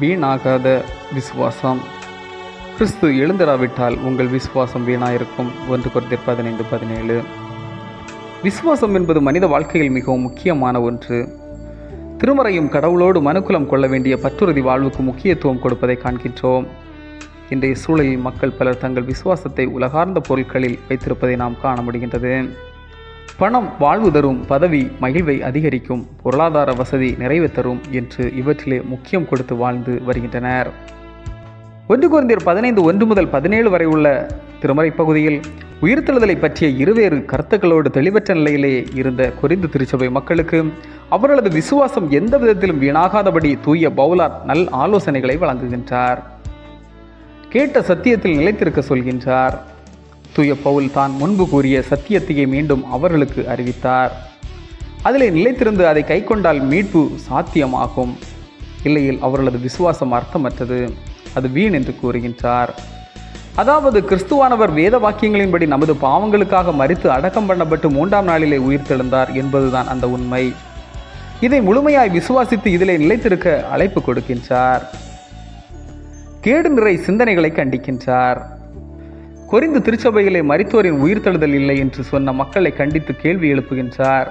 வீணாகாத விசுவாசம். கிறிஸ்து எழுந்தராவிட்டால் உங்கள் விசுவாசம் வீணாயிருக்கும். ஒன்று குறைந்தர் பதினைந்து பதினேழு. விசுவாசம் என்பது மனித வாழ்க்கையில் மிகவும் முக்கியமான ஒன்று. திருமறையும் கடவுளோடு மனுக்குலம் கொள்ள வேண்டிய பற்றுறுதி வாழ்வுக்கு முக்கியத்துவம் கொடுப்பதை காண்கின்றோம். இன்றைய சூழலில் மக்கள் பலர் தங்கள் விசுவாசத்தை உலகார்ந்த பொருட்களில் வைத்திருப்பதை நாம் காண முடிகின்றது. பணம் வாழ்வு தரும் பதவி மகிழ்வை அதிகரிக்கும் பொருளாதார வசதி நிறைவு தரும் என்று இவற்றிலே முக்கியம் கொடுத்து வாழ்ந்து வருகின்றனர். ஒன்று குறைந்தர் பதினைந்து ஒன்று முதல் பதினேழு வரை உள்ள திருமறை பகுதியில் உயிர்த்தெழுதலை பற்றிய இருவேறு கருத்துக்களோடு தெளிவற்ற நிலையிலே இருந்த குறிந்து திருச்சபை மக்களுக்கு அவர்களது விசுவாசம் எந்த விதத்திலும் வீணாகாதபடி தூய பவுலார் நல் ஆலோசனைகளை வழங்குகின்றார். கேட்ட சத்தியத்தில் நிலைத்திருக்க சொல்கின்றார். தூய பவுல் தான் முன்பு கூறிய சத்தியத்தையே மீண்டும் அவர்களுக்கு அறிவித்தார். அதிலே நிலைத்திருந்து அதை கைக்கொண்டால் மீட்பு சாத்தியமாகும். இல்லையில் அவர்களது விசுவாசம் அர்த்தமற்றது. அது வீண் என்று கூறுகின்றார். அதாவது கிறிஸ்துவானவர் வேத வாக்கியங்களின்படி நமது பாவங்களுக்காக மறித்து அடக்கம் பண்ணப்பட்டு மூன்றாம் நாளிலே உயிர்த்தெழுந்தார் என்பதுதான் அந்த உண்மை. இதை முழுமையாய் விசுவாசித்து இதிலே நிலைத்திருக்க அழைப்பு கொடுக்கின்றார். கேடு நிறை சிந்தனைகளை கண்டிக்கின்றார். கொரிந்து திருச்சபையிலே மரித்தோரின் உயிர்த்தெழுதல் இல்லை என்று சொன்ன மக்களை கண்டித்து கேள்வி எழுப்புகின்றார்.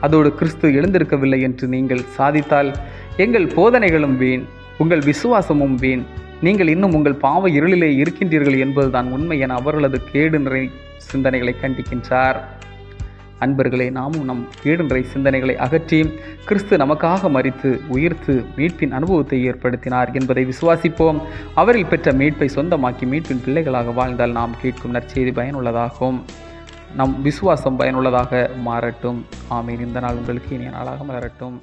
அதோடு கிறிஸ்து எழுந்திருக்கவில்லை என்று நீங்கள் சாதித்தால் எங்கள் போதனைகளும் வீண் உங்கள் விசுவாசமும் வீண். நீங்கள் இன்னும் உங்கள் பாவ இருளிலே இருக்கின்றீர்கள் என்பதுதான் உண்மை என அவர்களது கேடு நிறை சிந்தனைகளை கண்டிக்கின்றார். அன்பர்களே நாமும் நம் கேடு சிந்தனைகளை அகற்றி கிறிஸ்து நமக்காக மறித்து உயிர்த்து மீட்பின் அனுபவத்தை ஏற்படுத்தினார் என்பதை விசுவாசிப்போம். அவரில் பெற்ற மீட்பை சொந்தமாக்கி மீட்பின் பிள்ளைகளாக வாழ்ந்தால் நாம் கேட்கும் நற்செய்தி பயனுள்ளதாகும். நம் விசுவாசம் பயனுள்ளதாக மாறட்டும். ஆமீன். இந்த நாள் உங்களுக்கு இனிய நாளாக மலரட்டும்.